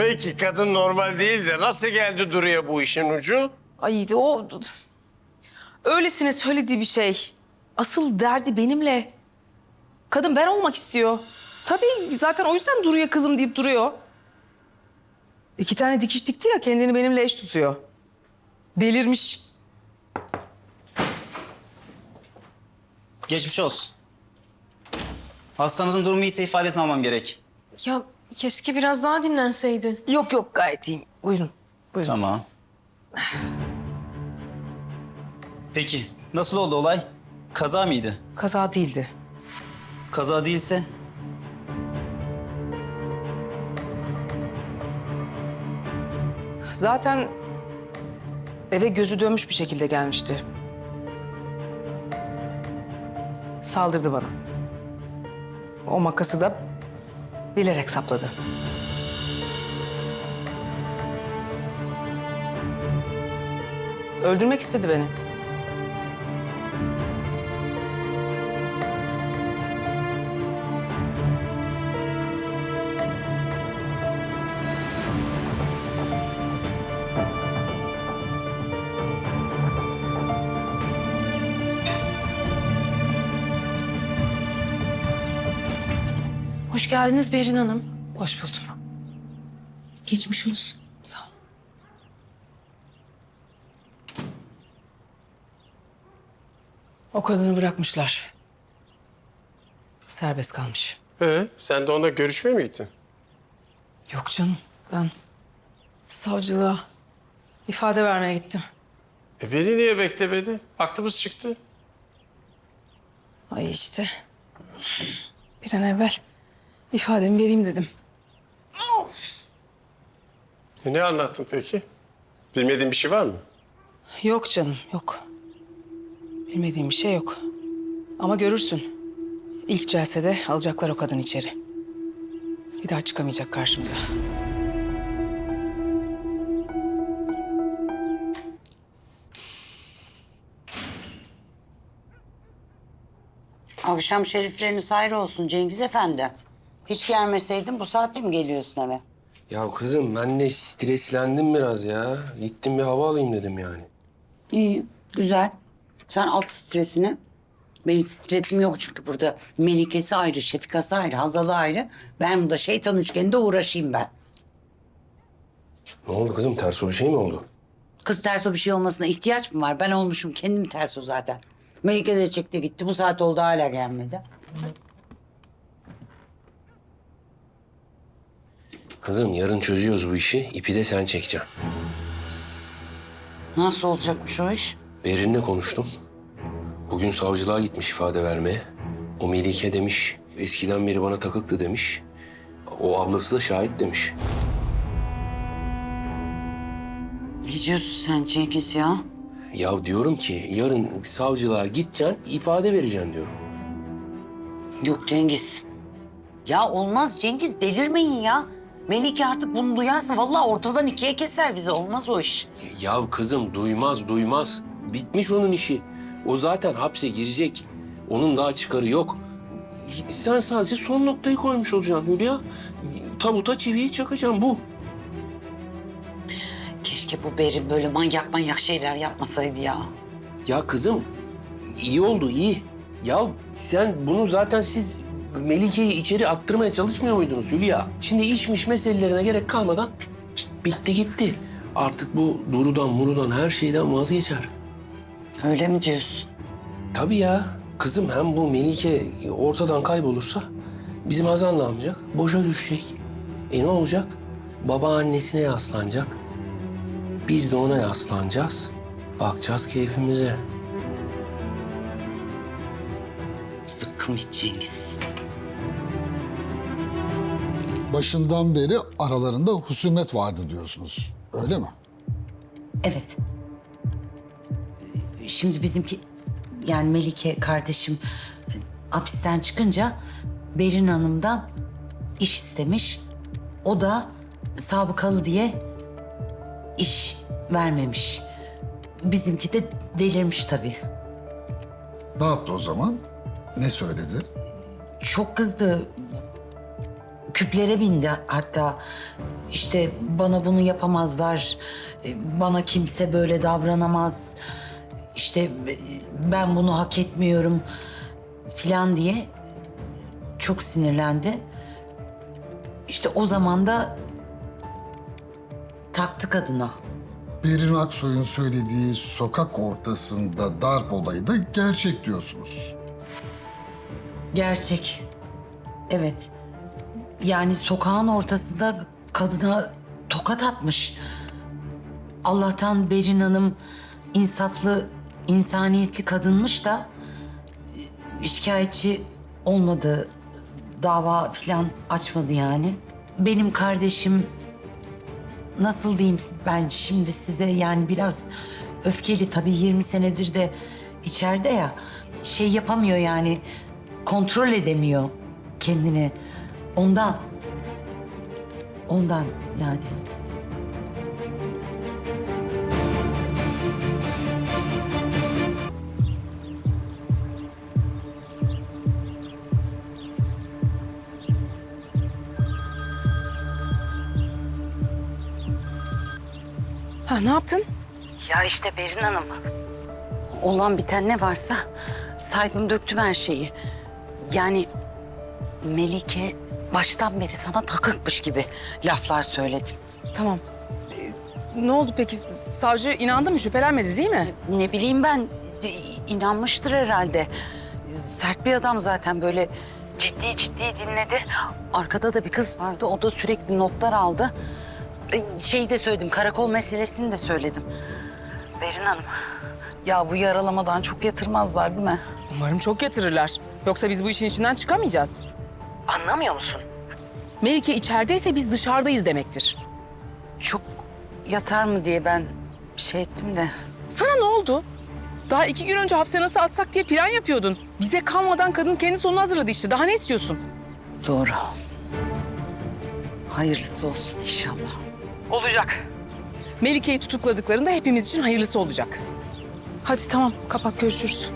Peki kadın normal değil de nasıl geldi Duru'ya bu işin ucu? Ay o öylesine söylediği bir şey. Asıl derdi benimle. Kadın ben olmak istiyor. Tabii zaten o yüzden Duru'ya kızım deyip duruyor. İki tane dikiş dikti ya kendini benimle eş tutuyor. Delirmiş. Geçmiş olsun. Hastamızın durumu iyiyse ifadesini almam gerek. Ya keşke biraz daha dinlenseydin. Yok yok gayet iyiyim. Buyurun. Buyurun. Tamam. Peki nasıl oldu olay? Kaza mıydı? Kaza değildi. Kaza değilse Zaten eve gözü dönmüş bir şekilde gelmişti. Saldırdı bana. O makası da bilerek sapladı. Öldürmek istedi beni. Hoş geldiniz Berin Hanım. Hoş buldum. Geçmiş olsun. Sağ ol. O kadını bırakmışlar. Serbest kalmış. Ee, sen de onunla görüşmeye mi gittin? Yok canım ben savcılığa ifade vermeye gittim. E beni niye beklemedi? Aklımız çıktı. Ay işte bir an evvel ifademi vereyim dedim. E ne anlattın peki? Bilmediğin bir şey var mı? Yok canım yok. Bilmediğim bir şey yok. Ama görürsün. İlk celsede alacaklar o kadını içeri. Bir daha çıkamayacak karşımıza. Akşam şerifleriniz hayır olsun Cengiz Efendi. Hiç gelmeseydin bu saatte mi geliyorsun eve? Ya kızım ben de streslendim biraz ya. Gittim bir hava alayım dedim yani. İyi, güzel. Sen at stresini. Benim stresim yok çünkü burada Melike'si ayrı, Şefika'sı ayrı, Hazal'ı ayrı. Ben burada şeytan üçgeninde uğraşayım ben. Ne oldu kızım ters o şey mi oldu? Kız ters o bir şey olmasına ihtiyaç mı var? Ben olmuşum kendim ters o zaten. Melike de çekti gitti. Bu saat oldu hala gelmedi. Kızım yarın çözüyoruz bu işi. İpi de sen çekeceksin. Nasıl olacakmış o iş? Berin'le konuştum. Bugün savcılığa gitmiş ifade vermeye. O Melike demiş. Eskiden beri bana takıktı demiş. O ablası da şahit demiş. Ne diyorsun sen Cengiz ya? Ya diyorum ki yarın savcılığa gideceksin, ifade vereceksin diyorum. Yok Cengiz. Ya olmaz Cengiz delirmeyin ya. Melike artık bunu duyarsa vallahi ortadan ikiye keser bizi. Olmaz o iş. Ya kızım duymaz duymaz. Bitmiş onun işi. O zaten hapse girecek. Onun daha çıkarı yok. Sen sadece son noktayı koymuş olacaksın Hülya. Tabuta çiviyi çakacaksın bu. Keşke bu Berin böyle manyak manyak şeyler yapmasaydı ya. Ya kızım iyi oldu iyi. Ya sen bunu zaten siz Melike'yi içeri attırmaya çalışmıyor muydunuz Hülya? Şimdi işmiş meselelerine gerek kalmadan bitti gitti. Artık bu Duru'dan, Muru'dan her şeyden vazgeçer. Öyle mi diyorsun? Tabii ya. Kızım hem bu Melike ortadan kaybolursa bizim Hazan ne yapacak? Boşa düşecek. E ne olacak? Babaannesine yaslanacak. Biz de ona yaslanacağız. Bakacağız keyfimize. Sıkkım hiç Cengiz. başından beri aralarında husumet vardı diyorsunuz. Öyle mi? Evet. Şimdi bizimki yani Melike kardeşim e, hapisten çıkınca Berin Hanım'dan iş istemiş. O da sabıkalı diye iş vermemiş. Bizimki de delirmiş tabii. Ne yaptı o zaman? Ne söyledi? Çok kızdı. Küplere bindi hatta. işte bana bunu yapamazlar, e, bana kimse böyle davranamaz, işte ben bunu hak etmiyorum filan diye çok sinirlendi. İşte o zaman da taktı kadına. Berin Aksoy'un söylediği sokak ortasında darp olayı da gerçek diyorsunuz. Gerçek. Evet. Yani sokağın ortasında kadına tokat atmış. Allah'tan Berin Hanım insaflı, insaniyetli kadınmış da e, şikayetçi olmadı. Dava falan açmadı yani. Benim kardeşim nasıl diyeyim ben şimdi size yani biraz öfkeli tabii 20 senedir de içeride ya şey yapamıyor yani kontrol edemiyor kendini ondan ondan yani. Ha ne yaptın? Ya işte Berin Hanım. Olan biten ne varsa saydım döktüm her şeyi. Yani Melike baştan beri sana takıkmış gibi laflar söyledim. Tamam. Ee, ne oldu peki? Savcı inandı mı? Şüphelenmedi değil mi? Ne bileyim ben e, inanmıştır herhalde. Sert bir adam zaten böyle ciddi ciddi dinledi. Arkada da bir kız vardı o da sürekli notlar aldı. E, Şeyi de söyledim karakol meselesini de söyledim. Berin Hanım ya bu yaralamadan çok yatırmazlar değil mi? Umarım çok yatırırlar. Yoksa biz bu işin içinden çıkamayacağız. Anlamıyor musun? Melike içerideyse biz dışarıdayız demektir. Çok yatar mı diye ben bir şey ettim de. Sana ne oldu? Daha iki gün önce hapse nasıl atsak diye plan yapıyordun. Bize kalmadan kadın kendi sonunu hazırladı işte. Daha ne istiyorsun? Doğru. Hayırlısı olsun inşallah. Olacak. Melike'yi tutukladıklarında hepimiz için hayırlısı olacak. Hadi tamam kapat görüşürüz.